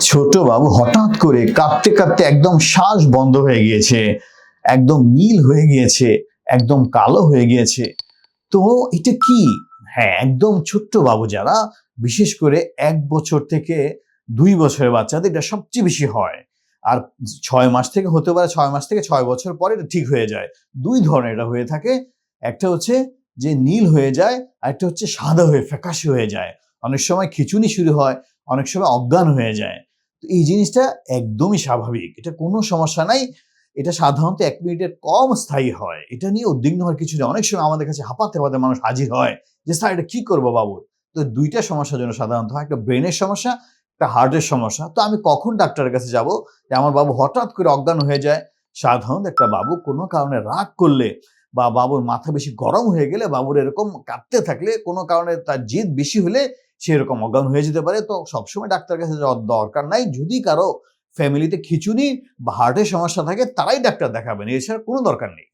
ছোট বাবু হঠাৎ করে কাঁদতে কাঁদতে একদম শ্বাস বন্ধ হয়ে গিয়েছে, একদম নীল হয়ে গিয়েছে, একদম কালো হয়ে গিয়েছে। তো এটা কি? হ্যাঁ একদম ছোট্ট বাবু যারা, বিশেষ করে এক বছর থেকে দুই বছরের বাচ্চাদের এটা সবচেয়ে বেশি হয়। আর ছয় মাস থেকে হতে পারে ছয় মাস থেকে ছয় বছর পরে এটা ঠিক হয়ে যায়। দুই ধরনের এটা হয়ে থাকে। একটা হচ্ছে যে নীল হয়ে যায়, আর একটা হচ্ছে সাদা হয়ে, ফ্যাকাশে হয়ে যায়। অনেক সময় খিচুনি শুরু হয়, অনেক সময় অজ্ঞান হয়ে যায়। এই জিনিসটা একদমই স্বাভাবিক। এটা কোনো সমস্যা নাই। এটা সাধারণত এক মিনিটের কম স্থায়ী হয়। এটা নিয়ে উদ্বিগ্ন হওয়ার কিছু নেই। অনেক সময় আমাদের কাছে হাঁপাতে হাঁপাতে মানুষ হাজির হয় যে, স্যার, এটা কি করব বাবু? তো দুইটা সমস্যার জন্য সাধারণত হয়। একটা ব্রেনের সমস্যা, একটা হার্টের সমস্যা। তো আমি কখন ডাক্তারের কাছে যাব যে, আমার বাবু হঠাৎ করে অজ্ঞান হয়ে যায়? সাধারণত একটা বাবু কোনো কারণে রাগ করলে বা বাবুর মাথা বেশি গরম হয়ে গেলে বাবুর এরকম কাঁদতে থাকলে কোনো কারণে তার জিদ বেশি হলে সে এরকম অজ্ঞান হয়ে যেতে পারে। তো সবসময় ডাক্তারের কাছে যাওয়ার দরকার নাই। যদি কারও ফ্যামিলিতে খিচুনি বা হার্টের সমস্যা থাকে, তারাই ডাক্তার দেখাবেন। এছাড়া কোনো দরকার নেই।